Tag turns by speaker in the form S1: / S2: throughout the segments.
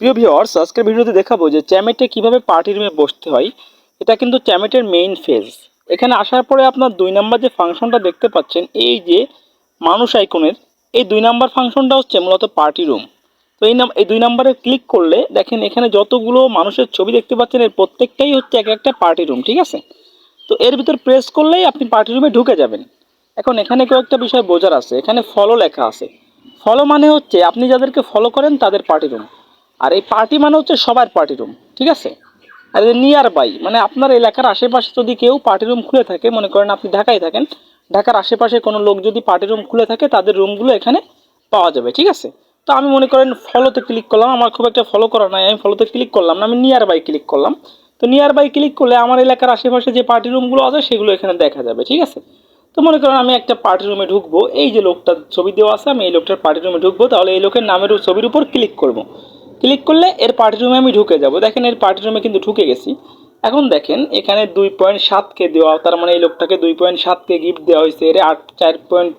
S1: প্রিয় ভিউয়ার্স আজকের ভিডিওতে দেখাবো যে চ্যামেটে কীভাবে পার্টি রুমে বসতে হয়। এটা কিন্তু চ্যামেটের মেইন ফেজ এখানে আসার পরে আপনার দুই নাম্বার যে ফাংশনটা দেখতে পাচ্ছেন, এই যে মানুষ আইকনের এই দুই নাম্বার ফাংশনটা হচ্ছে মূলত পার্টি রুম তো এই নাম এই দুই নাম্বারে ক্লিক করলে দেখেন এখানে যতগুলো মানুষের ছবি দেখতে পাচ্ছেন, এর প্রত্যেকটাই হচ্ছে এক একটা পার্টি রুম ঠিক আছে? তো এর ভিতর প্রেস করলেই আপনি পার্টি রুমে ঢুকে যাবেন। এখন এখানে কয়েকটা বিষয় বোঝার আছে। এখানে ফলো লেখা আছে। ফলো মানে হচ্ছে আপনি যাদেরকে ফলো করেন, তাদের পার্টি রুম আর এই পার্টি মানে হচ্ছে সবার পার্টি রুম ঠিক আছে? আর নিয়ার বাই মানে আপনার এলাকার আশেপাশে যদি কেউ পার্টি রুম খুলে থাকে, মনে করেন আপনি ঢাকায় থাকেন, ঢাকার আশেপাশে কোনো লোক যদি পার্টি রুম খুলে থাকে, তাদের রুমগুলো এখানে পাওয়া যাবে, ঠিক আছে? তো আমি মনে করেন ফলোতে ক্লিক করলাম, আমার খুব একটা ফলো করা নাই, আমি ফলোতে ক্লিক করলাম না, আমি নিয়ার বাই ক্লিক করলাম। তো নিয়ার বাই ক্লিক করলে আমার এলাকার আশেপাশে যে পার্টি রুমগুলো আছে, সেগুলো এখানে দেখা যাবে, ঠিক আছে? তো মনে করেন আমি একটা পার্টি রুমে ঢুকবো, এই যে লোকটার ছবি দেওয়া আছে, আমি এই লোকটার পার্টি রুমে ঢুকবো, তাহলে এই লোকের নামের ছবির উপর ক্লিক করব। ক্লিক করলে এর পার্টি রুমে আমি ঢুকে যাব। দেখেন এর পার্টি রুমে কিন্তু ঢুকে গেছি। এখন দেখেন এখানে দুই পয়েন্ট সাত কে দেওয়া, তার মানে এই লোকটাকে দুই পয়েন্ট সাত কে গিফট দেওয়া হয়েছে। এর আট, চার পয়েন্ট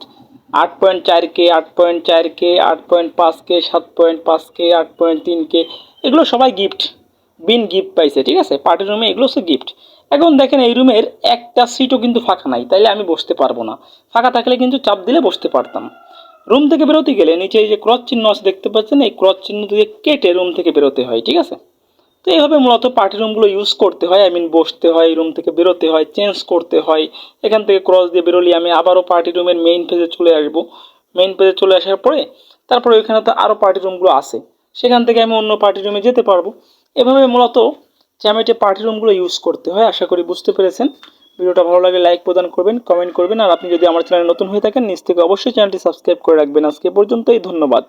S1: আট পয়েন্ট চার কে, আট পয়েন্ট চার কে, আট পয়েন্ট পাঁচ কে, সাত পয়েন্ট পাঁচ কে, আট পয়েন্ট তিন কে, এগুলো সবাই গিফট বিন গিফট পাইছে, ঠিক আছে? পার্টি রুমে এগুলো হচ্ছে গিফট এখন দেখেন এই রুমের একটা সিটও কিন্তু ফাঁকা নাই, তাইলে আমি বসতে পারব না। ফাঁকা থাকলে কিন্তু চাপ দিলে বসতে পারতাম। রুম থেকে বেরোতে গেলে নিচে এই যে ক্রস চিহ্ন আছে দেখতে পাচ্ছেন, এই ক্রস চিহ্ন দিয়ে কেটে রুম থেকে বেরোতে হয়, ঠিক আছে? তো এইভাবে মূলত পার্টি রুমগুলো ইউজ করতে হয় আই মিন বসতে হয় রুম থেকে বেরোতে হয় চেঞ্জ করতে হয়। এখান থেকে ক্রস দিয়ে বেরোলি আমি আবারও পার্টি রুমের মেইন পেজে চলে আসব। মেইন পেজে চলে আসার পরে তারপরে ওইখানে তো আরও পার্টি রুমগুলো আছে। সেখান থেকে আমি অন্য পার্টি রুমে যেতে পারব। এভাবে মূলত চ্যামেটে পার্টি রুমগুলো ইউজ করতে হয়, আশা করি বুঝতে পেরেছেন। ভিডিওটা ভালো লাগে লাইক প্রদান করবেন কমেন্ট করবেন, আর আপনি যদি আমার চ্যানেল নতুন হয়ে থাকেন, নিজ থেকে অবশ্যই চ্যানেলটি সাবস্ক্রাইব করে রাখবেন। আজকে পর্যন্তই, ধন্যবাদ।